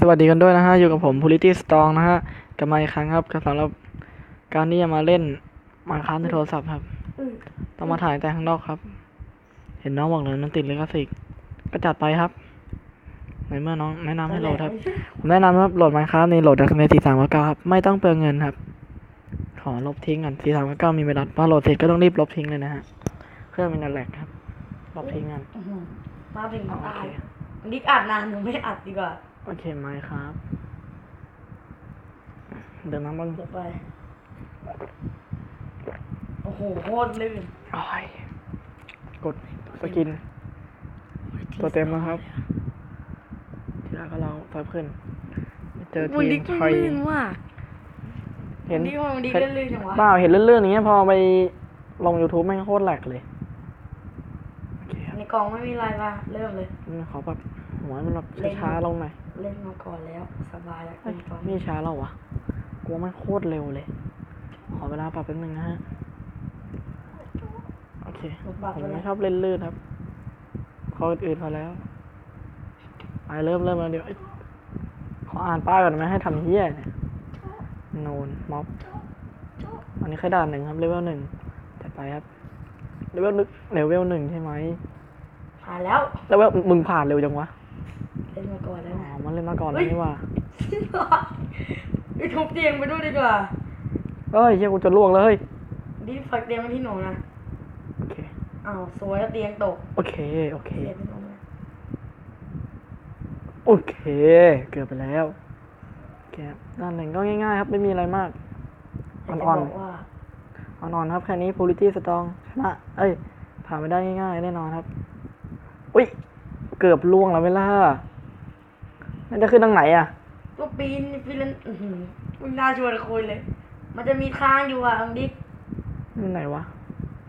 สวัสดีกันด้วยนะฮะ อยู่กับผม p o l i t y Strong นะฮะกลับมาอีกครั้งครับสำหรับการที่จะมาเล่นมาค้าในโทรศัพท์ครับ ต้องมาถ่ายแต่ข้างนอกครับ เห็นน้องบอกเลยมันติดลิขสิทธิ์ก็จัดไปครับ ในเมื่อน้องแนะนำให้โหลดครับ ผมแนะนำครับโหลดมาค้าในโหลดจากในสี่สามเก้าครับ ไม่ต้องเปลืองเงินครับ ขอลบทิ้งก่อนสี่สามเก้ามีเวลาพอโหลดเสร็จก็ต้องรีบลบทิ้งเลยนะฮะ เครื่องมันจะแหลกครับ ลบทิ้งกันอื้อหือมาถึงอ๋อโอตายเคดิกอัดนานหนูไม่อัดดีกว่า โอเคไหมครับ เดี๋ยวน้ำมันเดี๋ยวไป โอ้โหโคตรลื่นโอ้ยกดสกิน ตัวเต็มแล้วครับ ทีแรกก็เราเพิ่มขึ้น เจอมันทีดิมกมันไทยลื่นว่ะเห็นดิกมันดิกเห็นลื่นๆจังวะเปล่าเห็นเลื่อนๆอย่างเงี้ยพอไปลง YouTube แม่งโคตรแหลกเลยโอเคครับในกล่องไม่มีอะไรป่ะเริ่มเลย ขอแบบหัวให้มันแบบเล่นช้าๆลงหน่อย เล่นมาก่อนแล้ว สบายแล้วเอ้ยก่อนนี่ช้าแล้ววะกลัวมันโคตรเร็วเลย ขอเวลาปรับแป๊บนึงนะฮะ โอเคหนูปรับผมไปแล้ไม่วชอบเล่นลื่นครับ ขออื่นๆพอแล้ว ไปเริ่มเริ่มแล้วเดี๋ยวเอ้ยขออ่านป้ายก่อนไหมให้ทำเฮี้ยเนี่ยโนนม็อบ อันนี้แค่ด่านหนึ่งครับเลเวลหนึ่งจัดไปครับเลเวลหนึ่งเลเวลหนึ่งใช่ไหมผ่านแล้วเลเวลมึงผ่านเร็วจังวะเล่นมาก่อน เล่นมาก่อนเฮ้แล้วยนี่ว่าไปทุบเตียงไปด้วยดีกว่าเฮ้ยเฮียกูจะล่วงแล้วเฮ้ยดิฝักเตียงมาที่หนูนะโอเคอ้าวสวยแล้วเตียงตกโอเคโอเคเสียไปตรงนั้นโอเค เกือบไปแล้วโอเคครับด้านหนึ่งก็ง่ายๆ ครับไม่มีอะไรมากแต่จะอ่อนบอกว่าเอานอนครับแค่นี้ Polity Strong ชนะเอ้ยผ่านไม่ได้ง่ายๆแน่นอนครับ อุ้ย เกือบล่วงแล้วเวลา น่าจะขึ้นทางไหนอะก็ปีนปีนอื้อหือมึงน่าชวนคุยเลย มันจะมีทางอยู่อะอังดิกนี่ไหนวะ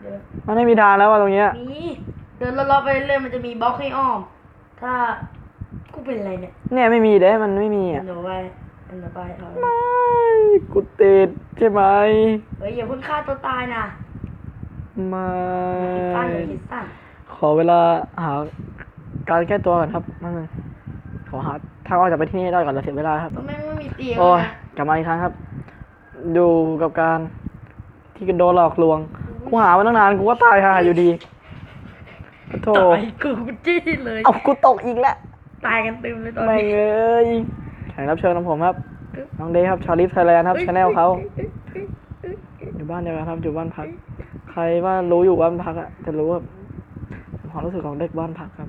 เดี๋ยวมันไม่มีทางแล้วว่ะตรงเนี้ยนี่เดินรอบๆไปเรื่อยๆมันจะมีบล็อกให้อ้อม ถ้ากูเป็นอะไรเนี่ยเนี่ยไม่มีเด้มันไม่มีอะเดี๋ยวไปเดี๋ยวไปเอาไม่กูติดใช่ไหมเฮ้ยอย่าเพิ่งฆ่าตัวตายนะไม่คิดสั้นอย่าคิดสั้นขอเวลาหาการแก้ตัวก่อนครับนั่นง ขอหาทางออกจากไปที่นี่ให้ได้ก่อนเราเสียเวลาครับก็แม่งไม่มีเตียงโอ้ยนะกลับมาอีกครั้งครับ ดูกับการที่กันโดนหลอกลวง กูหามาตั้งนานกูก็ตายห่าอยู่ดีโธ่ตายกูจี้เลย เอากูตกอีกแล้ว ตายกันเต็มเลยตอนไม่นี้เอ้ยแขกรับเชิญของผมครับ น้องเดย์ครับชาลิฟไทยแลนด์ครับชาแนลเขา อยู่บ้านเดียวกันครับอยู่บ้านพัก ใครว่ารู้อยู่บ้านพักอะจะรู้ว่าความรู้สึกของเด็กบ้านพักครับ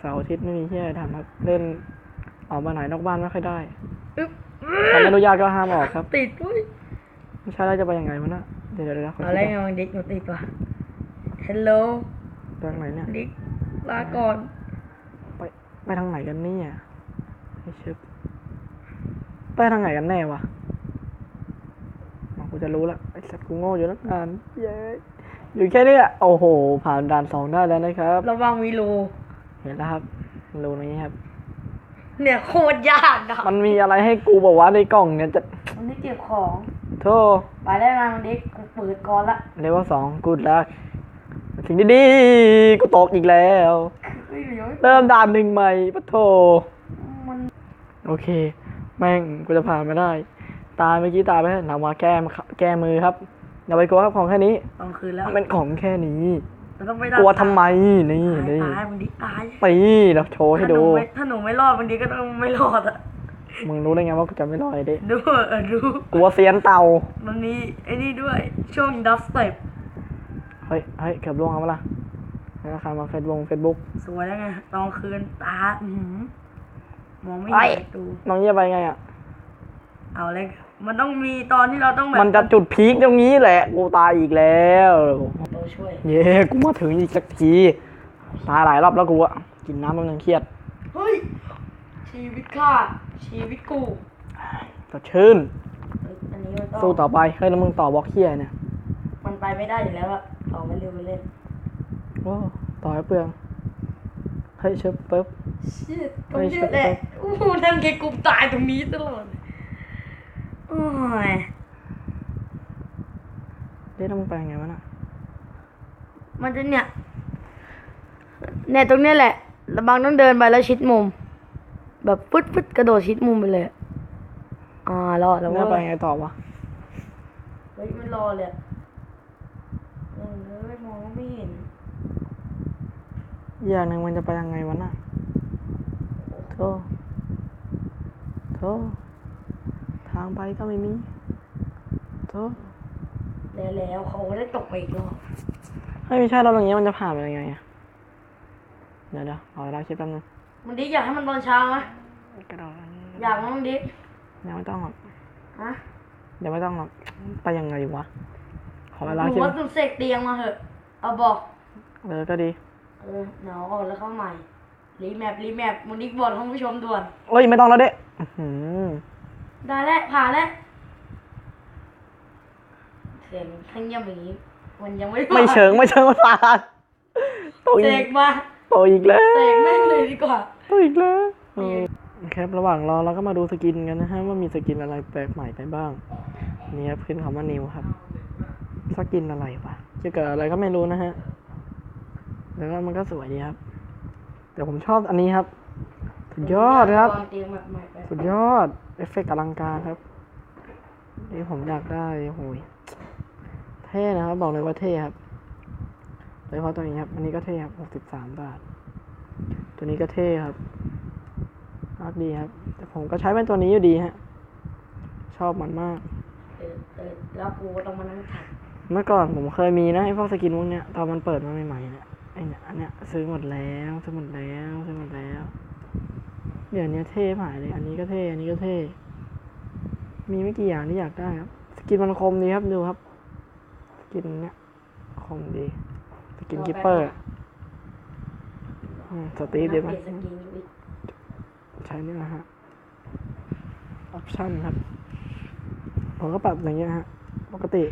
เสาร์อาทิตย์ไม่มีที่อะไรทำครับ เล่นออกมาไหนนอกบ้านไม่ค่อยได้อึ๊บใครไม่อนุญาตก็ห้ามออกครับ ติดอุ้ยไม่ใช่แล้วจะไปยังไงวะน่ะ เดี๋ยวเดี๋ยวเดี๋ยวขอเอาคิดอะไรก่อนไงดิกหนูติดว่ะฮัลโหลไปทางไหนเนี่ยดิกลาก่อนไปไปทางไหนกันเนี่ยไอชึบไปทางไหนกันแน่วะอ๋อกูจะรู้ละไอสัตว์กูโง่อยู่ตั้งนานเย้อยู่แค่เนี้ยโอ้โห ผ่านด่านสองได้แล้วนะครับ ระวังมีรูเห็นแล้วครับรูนี้ครับ เนี่ยโคตรยากอะมันมีอะไรให้กูบอกว่าในกล่องเนี่ยจะมันไม่เก็บของโธ่ไปได้มามันดิกกูเปิดก่อนละเลเวลสองกูดลักสิ่งดีๆกูตกอีกแล้ว เฮ้ยเดี๋ยวเริ่มด่านหนึ่งใหม่ปะโถมันโอเค แม่งกูจะผ่านไม่ได้ ตายเมื่อกี้ตายไปแล้วนำมาแก้มแก้มือครับอย่าไปกลัวครับของแค่นี้ตอนคืนแล้ว มันเป็นของแค่นี้ เราต้องไปกลัวทำไมนี่ตายนี่ตายมันดิกตายตีเราโชว์ให้ดู ถ้านูไม่ถ้าหนูไม่รอดมันดิกก็ต้องไม่รอดอะมึงรู้ได้ไงว่ากูจะไม่รอดไอ้เด็ดูเออดูกลัวเซียนเต่ามันมีไอ้นี่ด้วย ช่วงดับสเต็ปเฮ้ยเฮ้ยเกือบล่วงแล้วปะล่ะธนาคารมาเฟซบุ๊กเฟซบุ๊ก สวยแล้วไงตอนคืนตาอื้อหือมองไม่ไอ้เห็นดูน้องเยี่ยไปไงอะ เอาเลย มันต้องมีตอนที่เราต้องแบบมันจะจุดพีคตรงนี้แหละ กูตายอีกแล้ว ตัวช่วยเย้ กูมาถึงอีกสักที ตายหลายรอบแล้วกูอะกินน้ำมันยังเครียด เฮ้ย ชีวิตข้าชีวิตกูสดชื่นเอ้ยอันนี้มันต้องสู้ต่อไปเฮ้ยแล้วมึงต่อบล็อกเคียเนี่ยมันไปไม่ได้อยู่แล้วอะต่อไปเร็วไปเล่นโอ้ต่อให้เปลืองเฮ้ยเชิบปึ๊บเชี่ยตเฮ้รงยนี้แหละโอ้โหนั่งเกกุมตายตรงนี้ตลอดเลย โอ้ยเฮ้ยแล้วมึงไปยังไงวะน่ะมันจะเนี่ย เนี่ยตรงเนี้ยแหละระบังต้องเดินไปแล้วชิดมุม แบบฟึดฟึดกระโดดชิดมุมไปเลยอะอ่ารอดแล้วเนี่ยไปเว้ยไงต่อวะเฮ้ยไม่รอเลยอะเออไม่มองก็ไม่เห็น อีกอย่างหนึ่งมันจะไปยังไงวะน่ะโธ่โธ่ทางไปก็ไม่มีโธ่แล้วแล้วเขาก็ได้ตกไปอีกรอบเฮ้ยไม่ใช่เราตรงนี้มันจะผ่านไปยังไงอะเดี๋ยวเดี๋ยวเอาเวลาคิดแป๊บนึงมันดิอยากให้มันตอนเช้าไหมกระโดดอยากมั้งดิยังไม่ต้องหรอกฮะเดี๋ยวไม่ต้องหรอกไปยังไงวะขอเวหลานูคิดว่าต้องเสกเตียงมาเหอะเอาบอก เออก็ดีเออหนาวออกแล้วเข้าใหม่รีแมปรีแมปมุนิกบอลท่านผู้ชมด่วน เอ้ยไม่ต้องแล้วเด้อื้อหือ ได้แล้วผ่านแล้วเสียงทั้งเงียบอย่างนี้ มันยังไม่ไม่เชิงไม่เชิงมันผ่านโตเสอีกกมาโตอีกแล้วเสกแม่งเลยดีกว่าโตอีกแล้วเออครับระหว่างรอเราก็มาดูสกินกันนะฮะว่ามีสกินอะไรแปลกใหม่ไปบ้างนี่ครับขึ้นคำว่านิวครับสกินอะไรวะเกี่ยวกับอะไรก็ไม่รู้นะฮะแล้วก็มันก็สวยดีครับ แต่ผมชอบอันนี้ครับ สุดยอดครับวางเตียงแบบใหม่ไปสุดยอด เอฟเฟกต์อลังการครับ นี่ผมอยากได้โอ้ยเท่นะครับ บอกเลยว่าเท่ครับโดยเฉพาะตัวนี้ครับ อันนี้ก็เท่ครับหกสิบสามบาท ตัวนี้ก็เท่ครับรักดีครับ แต่ผมก็ใช้เป็นตัวนี้อยู่ดีฮะ ชอบมันมาก เออเออแล้วกูก็ต้องมานั่งถักเมื่อก่อนผมเคยมีนะไอ้พวกสกินพวกเนี้ยตอนมันเปิดมาใหม่ๆเนี่ยไอ้เนี่ยอันเนี้ยซื้อหมดแล้วซื้อหมดแล้วซื้อหมดแล้ว เดี๋ยวนี้เท่หายเลย อันนี้ก็เท่ อันนี้ก็เท่ มีไม่กี่อย่างที่อยากได้ครับสกินมันคมดีครับดูครับสกินเนี้ยคมดีสกินกิปเปอร์อืมสตีฟดีเปมั้ยลี่ยนสกินอยู่อีกใช้นี่นะฮะออปชั่นครับ ผมก็ปรับอย่างเงี้ยฮะ ปกติ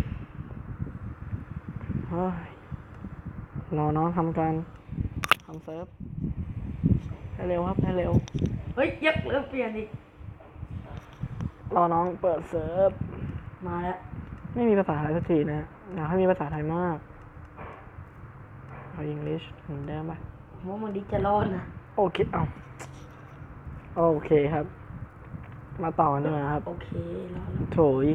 เฮ้ยรอน้องทำการทำเซิร์ฟให้เร็วครับให้เร็ว เฮ้ยยักเริ่มเปลี่ยนอีก รอน้องเปิดเซิร์ฟ มาแล้วไม่มีภาษาไทยสักทีนะฮะอยากให้มีภาษาไทยมาก เอาอังกฤษเหมือนเดิมไปผมว่ามันดิจะรอดนะ โอเคเอาโอเคครับ มาต่อกันดีกว่าครับ โอเครอดแล้วโถย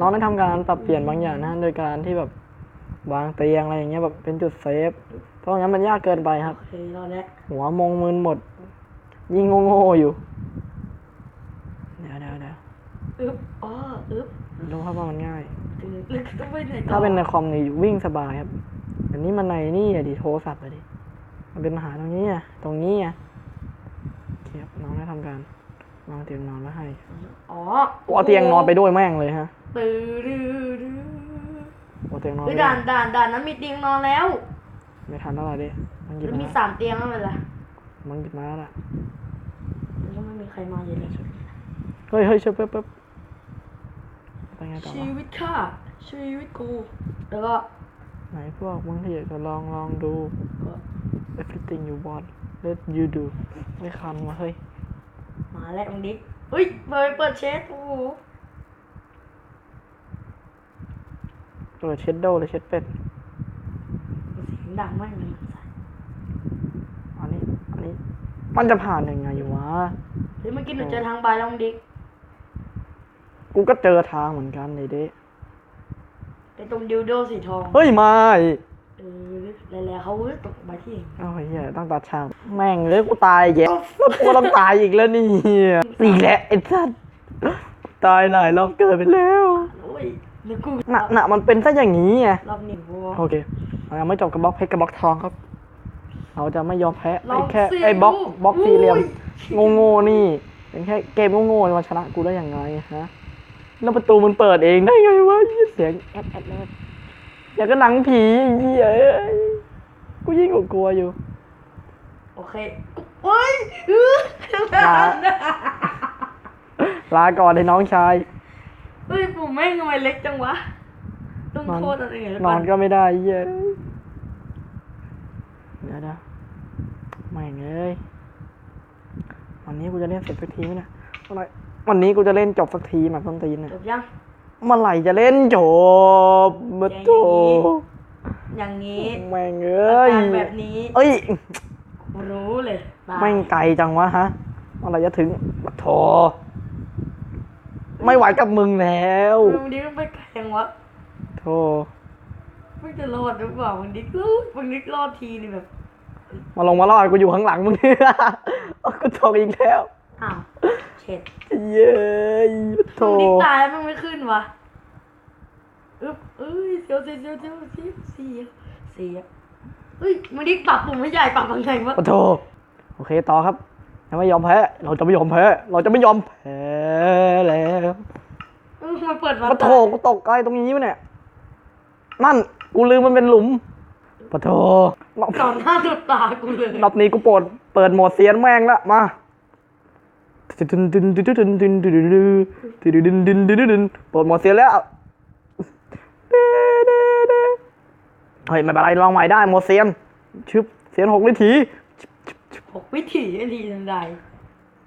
น้องได้ทำการปรับเปลี่ยนบางอย่างนะโดยการที่แบบ วางเตียงอะไรอย่างเงี้ยแบบเป็นจุดเซฟ เพราะงั้นมันยากเกินไปครับ โอเครอดแล้วหัวมงมึนหมด ยิ่งโง่ๆอยู่ เดี๋ยวเดี๋ยวเดี๋ยวอึ๊บอ๋ออึ๊บรู้ครับว่ามันง่ายถึงลึกต้องไปไหนต่อถ้าเป็นในคอมนี่วิ่งสบายครับ อันนี้มันในนี่อะดิโทรศัพท์อะดิ มันเป็นปัญหาตรงนี้อะตรงนี้อะโอเคครับน้องได้ทำการวางเตียงนอนไว้ให้อ๋อโอ้เอาเตียงนอนไปด้วยแม่งเลยฮะ ตื้อดื้อดื้อ เอาเตียงนอนเฮ้ไปยด้วด่ายนด่านด่านนั้นมีเตียงนอนแล้วไม่ทันแล้วล่ะดิมันหยิบแล้วมามีแล้วสามเตียงแล้วเป็นไรมันหยิบมาแล้วล่ะมันก็ไม่มีใครมาอยู่เลยเฮ้ยเฮ้ยเชิบปึ๊บปึ๊บไปไงต่อชีวะวิตข้าชีวิตกูแล้วก็ไหนพวกมึงที่อยากจะลองลองดู ก็ everything you want let you do ไม่คันวะเฮ้ย มาแล้วมึงดิเฮ้ยเปิดเปิดเชสโอ้โห เปิดเช็ดโดหรือเช็ดเป็ดเสียงดังมากเลยมันใส่อันนี้ อันนี้ มันจะผ่านยังไงวะเฮ้ยเมื่อกี้หนูเจอทางใบแล้วมึงดิกูก็เจอทางเหมือนกันเลยเด้ไอ้ตรงดิวโดสีทอง เฮ้ยไม่เออแล้วๆเขาตกใบที่เองเอ้าเฮียต้องตัดฉากแม่งเลยกูตายอีกแล้วแล้วกูต้องตายอีกแล้วนี่อีกแล้วไอ้สัสตายหลายรอบเกิดไปแล้ว โอ้ยนึกกูน่ะน่ะมันเป็นซะอย่างนี้ไงรอบนี้กูโอเคเรายังไม่จบกับบล็อกเพชรกับบล็อกทองครับ เราจะไม่ยอมแพ้ลอไอ้งแค่สิไอ้บล็อกบล็อกสี่เหลี่ยมอุ้ยโง่ๆนี่เป็นแค่เกมโง่ๆมาชนะกูได้ยังไงฮะแล้วประตูมันเปิดเองได้ไงวะยี่เสียงแอดแอดแอดอยากก็หนังผีไอ้เหี้ยเอ้ยกูยิ่งกว่ากลัวอยู่ โอเคโอ้ยเออลาลาก่อนไอ้น้องชาย เฮ้ยปู่แม่งทำไมเล็กจังวะ ต้องนอนโทษอะไรอย่างเงี้ยนอนก็ไม่ได้ไอ้เหี้ยเดี๋ยวนะไม่งเอ้ยวันนี้กูจะเล่นเสร็จสักทีไหมเนี่ยวันไหนวันนี้กูจะเล่นจบสักทีแบบต้นตีนเนี่ยจบยัง เมื่อไหร่จะเล่นจบมาโถอย่างนี้แม่งเออา้ยการแบบนี้ เอ้ยมกูรู้เลยตาย แม่งไกลจังวะฮะเมื่อไหรจะถึงปะโถ ไม่ไหวกับมึงแล้วมึงดิกไปไกลยังวะโถมึงจะรอดหรือเปล่ามึงดิกรอดมึงดิกรอดทีนี่แบบ มาลงมารอดกูอยู่ข้างหลังมึงเนี่ยเอากูตกอีกแล้วอ้าวเช็ดเย้ยปะโถมึงดิกตายแล้วมึงไม่ขึ้นวะอึ๊บเอ้ยเสียวเสียวเสียวเสียวเสียวเสียวเสียวเฮ้ยมึงดิกปรับปุ่มไม่ใหญ่ปรับบางไงวะปะโถโอเคต่อครับยังไม่ยอมแพ้ เราจะไม่ยอมแพ้ เราจะไม่ยอมแพ้ ครับมันเปิดมาโถกูตกไกลตรงนี้วะเนี่ย นั่น กูลืมมันเป็นหลุมปะโถรอนต่หน้าต่อตากูเลยรอบนี้กูปวดเปิดหมดเสียนแม่งละมาเดิดิหมดเสียแล้วเฮ้ยไม่เป็นไรลองใหม่ได้โมเซียนชึบเสียนหกวิถีหกวิถีดีทันใด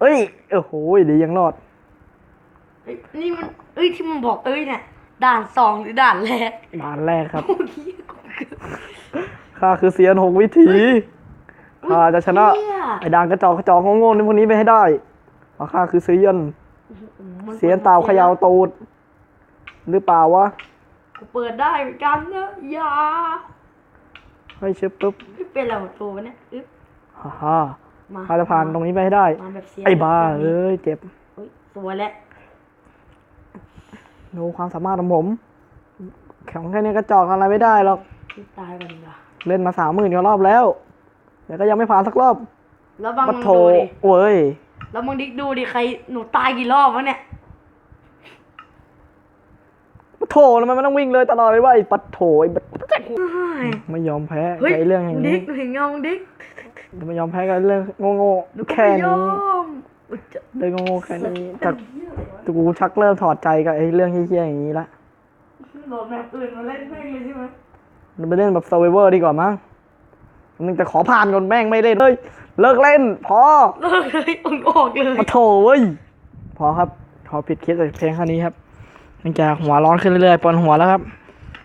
เอ้ยโอ้โหดียังรอด นี่มันเอ้ยที่มึงบอกเอ้ยเนี่ยด่านสองหรือด่านแรกด่านแรกครับเมื่อกี้กูเกือบ ข้าคือเสียนหกวิถีข้าจะชนะเหี้ย ไอ้ด่านกระจอกกระจอกโง่ๆนี่พวกนี้ไปให้ได้เพราะข้าคือเสียน มันเสียนเต่าเขยาวตูด หรือเปล่าวะกูเปิดได้เหมือนกันนะอย่าให้ชึบปุ๊บไม่เป็นไรหมดตัววะเนี่ยอึ๊บฮ่าฮ่ามาข้าจะผ่านตรงนี้ไปให้ได้ มาแบบเสียนไอ้บ้าแบบนี้เอ้ยเจ็บเฮ้ยสวยแล้ว ดูความสามารถของผม แข็งแค่นี้กระจอกอะไรไม่ได้หรอกที่ตายก่อนดีกว่าเล่นมาสามหมื่นกว่ารอบแล้ว แต่ก็ยังไม่ผ่านสักรอบแล้วบางปัมึดงโถดูดิเว้ย แล้วมึงดิกดูดิใครหนูตายกี่รอบวะเนี่ยปัดโถทำไมมันต้องวิ่งเลยตลอดเลยว่าไอ้ปัดโถไอ้ปัดเฮ้ยไม่ยอมแพ้เฮ้ยกับไอ้เรื่องอย่างดินี้กเห็นเงามึงดิกจะไม่ยอมแพ้กับเรื่องโง่หนูๆก็แค่ไม่ยอนี้มอุ๊ยจะ เรื่องโง่ๆแค่นี้จากกูชักเริ่มถอดใจกับไอ้เรื่องเฮี้ยๆอย่างนี้ละโหลดแบบอื่นมาเล่นแม่งเลยใช่ไหมมันไปเล่นแบบ Survivor ดีกว่ามั้งมึงจะขอผ่านก่อนแม่งไม่เล่นเลยเลิกเล่น พอเลิกเลยออกออกเลยมาโถเว้ยพอครับขอปิดคลิปแต่เพลงแค่นี้ครับเนื่องจากหัวร้อนขึ้นเรื่อยๆปวดหัวแล้วครับ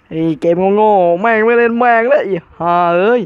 ไอ้เกมโง่ๆแม่งไม่เล่นแม่งเลยไอ้ห่าเอ้ย